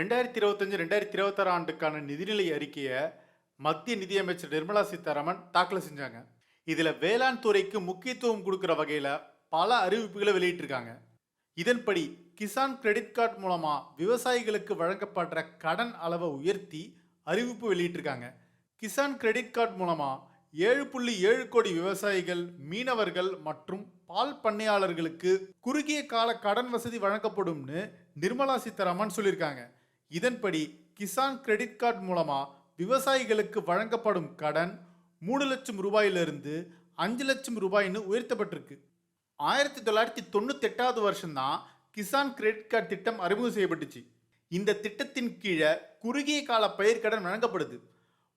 ரெண்டாயிரத்தி இருபத்தஞ்சு ரெண்டாயிரத்தி இருபத்தாறு ஆண்டுக்கான நிதிநிலை அறிக்கையை மத்திய நிதியமைச்சர் நிர்மலா சீதாராமன் தாக்கல் செஞ்சாங்க. இதில் வேளாண் துறைக்கு முக்கியத்துவம் கொடுக்குற வகையில் பல அறிவிப்புகளை வெளியிட்டிருக்காங்க. இதன்படி கிசான் கிரெடிட் கார்டு மூலமாக விவசாயிகளுக்கு வழங்கப்படுற கடன் அளவை உயர்த்தி அறிவிப்பு வெளியிட்டிருக்காங்க. கிசான் கிரெடிட் கார்டு மூலமாக ஏழு புள்ளி ஏழு கோடி விவசாயிகள் மீனவர்கள் மற்றும் பால் பண்ணையாளர்களுக்கு குறுகிய கால கடன் வசதி வழங்கப்படும்னு நிர்மலா சீதாராமன் சொல்லியிருக்காங்க. இதன்படி கிசான் கிரெடிட் கார்டு மூலமாக விவசாயிகளுக்கு வழங்கப்படும் கடன் மூணு லட்சம் ரூபாயிலிருந்து அஞ்சு லட்சம் ரூபாய்னு உயர்த்தப்பட்டிருக்கு. ஆயிரத்தி தொள்ளாயிரத்தி தொண்ணூத்தெட்டாவது வருஷம்தான் கிசான் கிரெடிட் கார்டு திட்டம் அறிமுகம் செய்யப்பட்டுச்சு. இந்த திட்டத்தின் கீழே குறுகிய கால பயிர்க்கடன் வழங்கப்படுது.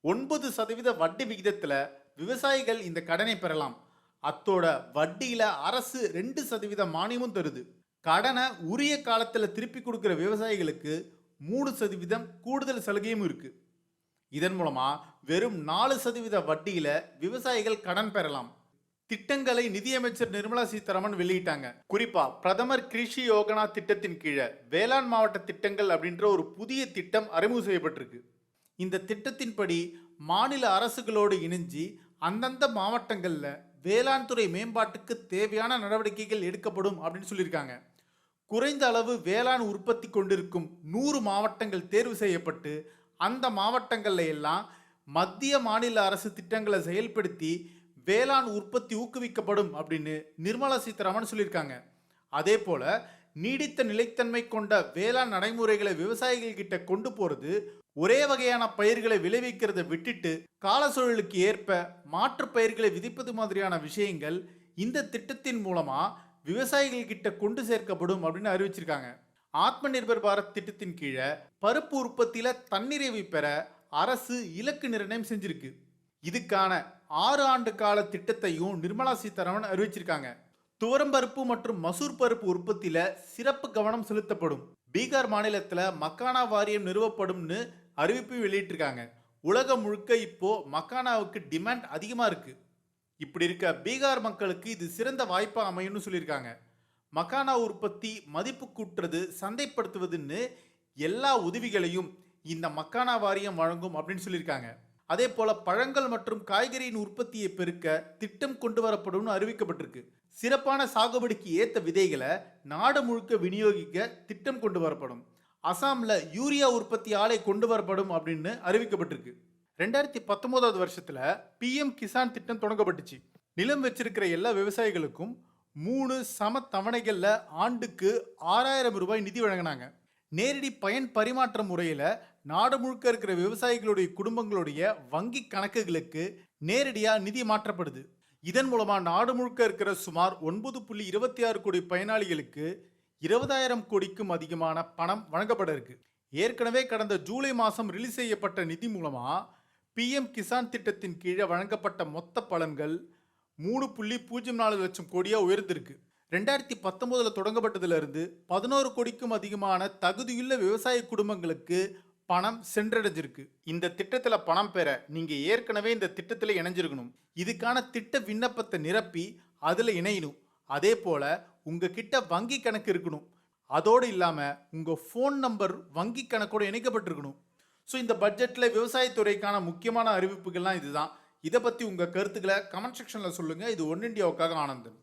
ஒன்பது சதவீத வட்டி விகிதத்தில் விவசாயிகள் இந்த கடனை பெறலாம். அத்தோட வட்டியில் அரசு ரெண்டு சதவீத மானியமும் தருது. கடனை உரிய காலத்தில் திருப்பி கொடுக்குற விவசாயிகளுக்கு மூணு சதவீதம் கூடுதல் சலுகையும் இருக்குது இதன் மூலமாக வெறும் நாலு சதவீத வட்டியில் விவசாயிகள் கடன் பெறலாம். திட்டங்களை நிதியமைச்சர் நிர்மலா சீதாராமன் வெளியிட்டாங்க. குறிப்பா பிரதமர் கிருஷி யோகனா திட்டத்தின் கீழே வேளாண் மாவட்ட திட்டங்கள் அப்படின்ற ஒரு புதிய திட்டம் அறிமுகம் செய்யப்பட்டிருக்கு. இந்த திட்டத்தின்படி மாநில அரசுகளோடு இணைஞ்சி அந்தந்த மாவட்டங்களில் வேளாண் துறை மேம்பாட்டுக்கு தேவையான நடவடிக்கைகள் எடுக்கப்படும் அப்படின்னு சொல்லியிருக்காங்க. குறைந்த அளவு வேளாண் உற்பத்தி கொண்டிருக்கும் நூறு மாவட்டங்கள் தேர்வு செய்யப்பட்டு அந்த மாவட்டங்களில் எல்லாம் மத்திய மாநில அரசு திட்டங்களை செயல்படுத்தி வேளாண் உற்பத்தி ஊக்குவிக்கப்படும் அப்படின்னு நிர்மலா சீதாராமன் சொல்லியிருக்காங்க. அதே போல நீடித்த நிலைத்தன்மை கொண்ட வேளாண் நடைமுறைகளை விவசாயிகள் கிட்ட கொண்டு போகிறது ஒரே வகையான பயிர்களை விளைவிக்கிறத விட்டுட்டு கால சூழலுக்கு ஏற்ப மாற்று பயிர்களை விதிப்பது மாதிரியான விஷயங்கள் இந்த திட்டத்தின் மூலமாக விவசாயிகள் கிட்ட கொண்டு சேர்க்கப்படும் அப்படின்னு அறிவிச்சிருக்காங்க. ஆத்ம நிர்பர் பாரத் திட்டத்தின் கீழே பருப்பு உற்பத்தியில தன்னிறைவு பெற அரசு இலக்கு நிர்ணயம் செஞ்சிருக்கு. இதுக்கான ஆறு ஆண்டு கால திட்டத்தையும் நிர்மலா சீதாராமன் அறிவிச்சிருக்காங்க. துவரம்பருப்பு மற்றும் மசூர் பருப்பு உற்பத்தியில சிறப்பு கவனம் செலுத்தப்படும். பீகார் மாநிலத்தில் மக்கானா வாரியம் நிறுவப்படும்னு அறிவிப்பு வெளியிட்டிருக்காங்க. உலகம் முழுக்க இப்போ மக்கானாவுக்கு டிமாண்ட் அதிகமாக இருக்குது இப்படி இருக்க பீகார் மக்களுக்கு இது சிறந்த வாய்ப்பாக அமையும்னு சொல்லியிருக்காங்க. மக்கானா உற்பத்தி மதிப்பு கூட்டுறது சந்தைப்படுத்துவதுன்னு எல்லா உதவிகளையும் இந்த மக்கானா வாரியம் வழங்கும் அப்படின்னு சொல்லியிருக்காங்க. அதே போல பழங்கள் மற்றும் காய்கறியின் உற்பத்தியை பெருக்க திட்டம் கொண்டு வரப்படும்னு அறிவிக்கப்பட்டிருக்கு. சிறப்பான சாகுபடிக்கு ஏற்ற விதைகளை நாடு முழுக்க விநியோகிக்க திட்டம் கொண்டு வரப்படும். அசாமில் யூரியா உற்பத்தி ஆலை கொண்டு வரப்படும் அப்படின்னு அறிவிக்கப்பட்டிருக்கு. ரெண்டாயிரத்தி பத்தொன்பதாவது வருஷத்தில் பிஎம் கிசான் திட்டம் தொடங்கப்பட்டுச்சு. நிலம் வச்சிருக்கிற எல்லா விவசாயிகளுக்கும் மூணு சம தவணைகளில் ஆண்டுக்கு ஆறாயிரம் ரூபாய் நிதி வழங்கினாங்க. நேரடி பயன் பரிமாற்ற முறையில் நாடு முழுக்க இருக்கிற விவசாயிகளுடைய குடும்பங்களுடைய வங்கி கணக்குகளுக்கு நேரடியாக நிதி மாற்றப்படுது. இதன் மூலமாக நாடு முழுக்க இருக்கிற சுமார் ஒன்பது புள்ளி இருபத்தி ஆறு கோடி பயனாளிகளுக்கு இருபதாயிரம் கோடிக்கும் அதிகமான பணம் வழங்கப்பட இருக்கு. ஏற்கனவே கடந்த ஜூலை மாதம் ரிலீஸ் செய்யப்பட்ட நிதி மூலமாக பிஎம் கிசான் திட்டத்தின் கீழே வழங்கப்பட்ட மொத்த பலன்கள் மூணு புள்ளி பூஜ்ஜியம் நாலு லட்சம் கோடியாக உயர்ந்திருக்கு. ரெண்டாயிரத்தி பத்தொம்போதில் தொடங்கப்பட்டதுலேருந்து பதினோரு கோடிக்கும் அதிகமான தகுதியுள்ள விவசாய குடும்பங்களுக்கு பணம் சென்றடைஞ்சிருக்கு. இந்த திட்டத்தில் பணம் பெற நீங்கள் ஏற்கனவே இந்த திட்டத்தில் இணைஞ்சிருக்கணும். இதுக்கான திட்ட விண்ணப்பத்தை நிரப்பி அதில் இணையணும். அதே போல் உங்ககிட்ட வங்கி கணக்கு இருக்கணும். அதோடு இல்லாமல் உங்கள் ஃபோன் நம்பர் வங்கி கணக்கோடு இணைக்கப்பட்டிருக்கணும். ஸோ இந்த பட்ஜெட்டில் விவசாயத்துறைக்கான முக்கியமான அறிவிப்புகள்லாம் இதுதான். இதை பற்றி உங்கள் கருத்துக்களை கமெண்ட் செக்ஷனில் சொல்லுங்கள் இது ஒன் இண்டியாவுக்காக ஆனந்தன்.